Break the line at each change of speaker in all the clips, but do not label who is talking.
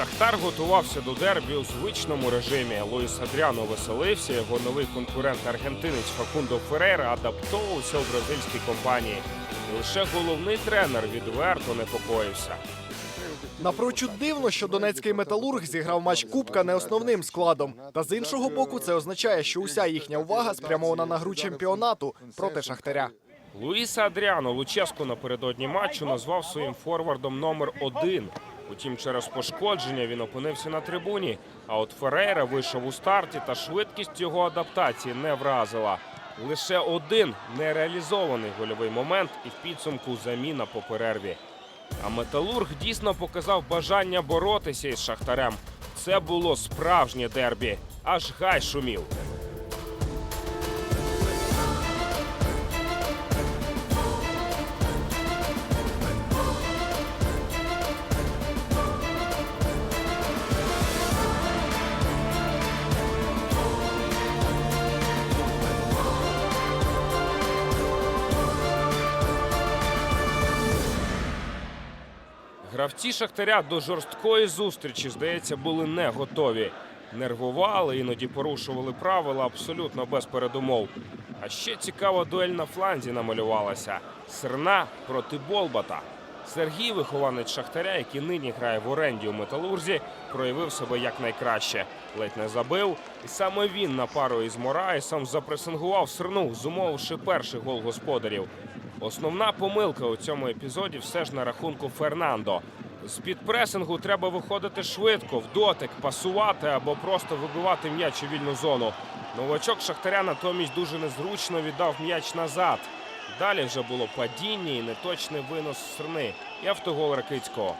Шахтар готувався до дербі у звичному режимі. Луїс Адріано веселився. Його новий конкурент аргентинець Факундо Ферейра адаптовувався у бразильській компанії. І лише головний тренер відверто непокоївся.
Напрочуд дивно, що донецький металург зіграв матч Кубка не основним складом. Та з іншого боку, це означає, що уся їхня увага спрямована на гру чемпіонату проти Шахтаря.
Луїса Адріано Луческо напередодні матчу назвав своїм форвардом номер один. Утім, через пошкодження він опинився на трибуні. А от Ферейра вийшов у старті, та швидкість його адаптації не вразила. Лише один нереалізований гольовий момент і в підсумку заміна по перерві. А металург дійсно показав бажання боротися із шахтарем. Це було справжнє дербі. Аж гай шумів. Гравці Шахтаря до жорсткої зустрічі, здається, були не готові. Нервували, іноді порушували правила абсолютно без передумов. А ще цікава дуель на фланзі намалювалася: Серна проти Болбата. Сергій, вихованець Шахтаря, який нині грає в оренді у металурзі, проявив себе якнайкраще. Ледь не забив, і саме він на пару із Мораєсом запресингував Серну, зумовивши перший гол господарів. Основна помилка у цьому епізоді все ж на рахунку Фернандо. З під пресингу треба виходити швидко, в дотик, пасувати або просто вибивати м'яч у вільну зону. Новачок Шахтаря натомість дуже незручно віддав м'яч назад. Далі вже було падіння і неточний винос Срни і автогол Ракицького.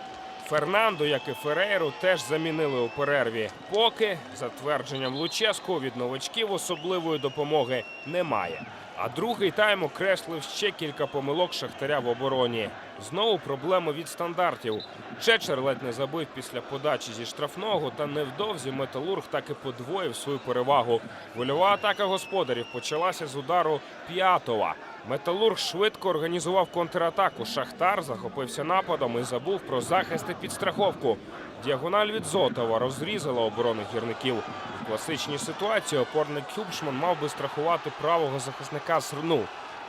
Фернандо, як і Ферейру, теж замінили у перерві. Поки, за твердженням Луческу, від новачків особливої допомоги немає. А другий тайм окреслив ще кілька помилок Шахтаря в обороні. Знову проблеми від стандартів. Чечер ледь не забив після подачі зі штрафного, та невдовзі металург так і подвоїв свою перевагу. Вольова атака господарів почалася з удару П'ятова. Металург швидко організував контратаку. Шахтар захопився нападом і забув про захист і підстраховку. Діагональ від Зотова розрізала оборону гірників. В класичній ситуації опорник Кюбшман мав би страхувати правого захисника Срну.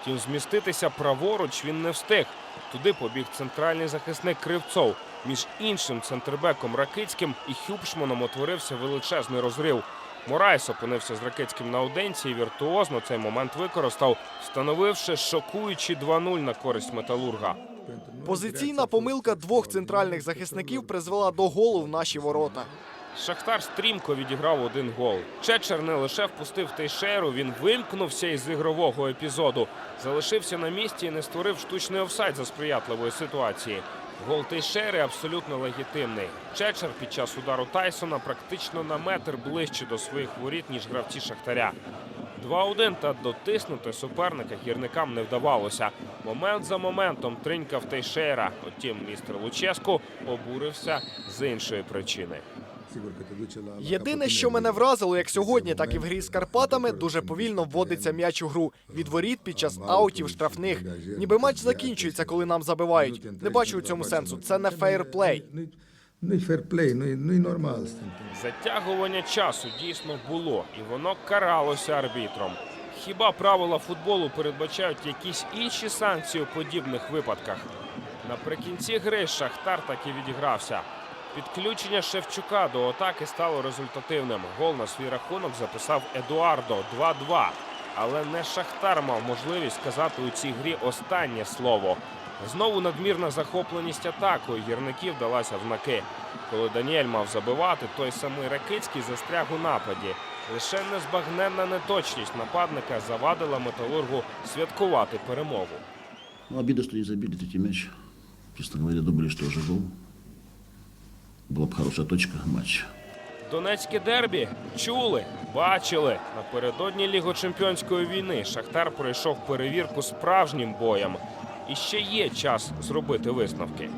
Втім, зміститися праворуч він не встиг. Туди побіг центральний захисник Кривцов. Між іншим центрбеком Ракицьким і Хюбшманом утворився величезний розрив. Морайс опинився з Ракицьким наодинці і віртуозно цей момент використав, встановивши шокуючі 2-0 на користь металурга.
Позиційна помилка двох центральних захисників призвела до голу в наші ворота.
Шахтар стрімко відіграв один гол. Чечер не лише впустив Тейшеру, він вимкнувся із ігрового епізоду, залишився на місці і не створив штучний офсайд за сприятливої ситуації. Гол Тейшери абсолютно легітимний. Чечер під час удару Тайсона практично на метр ближче до своїх воріт, ніж гравці Шахтаря. 2-1 та дотиснути суперника гірникам не вдавалося. Момент за моментом тринькав Тейшера. Утім, містер Луческу обурився з іншої причини.
Єдине, що мене вразило, як сьогодні, так і в грі з Карпатами, дуже повільно вводиться м'яч у гру від воріт під час аутів штрафних. Ніби матч закінчується, коли нам забивають. Не бачу у цьому сенсу. Це не фейрплей.
Ну і ферплей, ну і, ну і нормально.
Затягування часу дійсно було, і воно каралося арбітром. Хіба правила футболу передбачають якісь інші санкції у подібних випадках? Наприкінці гри Шахтар так і відігрався. Підключення Шевчука до атаки стало результативним. Гол на свій рахунок записав Едуардо 2-2. Але не Шахтар мав можливість сказати у цій грі останнє слово. Знову надмірна захопленість атакою гірників далася в знаки. Коли Даніель мав забивати, той самий Ракицький застряг у нападі. Лише незбагненна неточність нападника завадила металургу святкувати перемогу.
Ну, что не забили третий мяч. Честно говоря, думали, что уже гол. Была б хороша точка матчу.
Донецьке дербі чули, бачили. Напередодні Лігочемпіонської війни Шахтар пройшов перевірку справжнім боєм. І ще є час зробити висновки.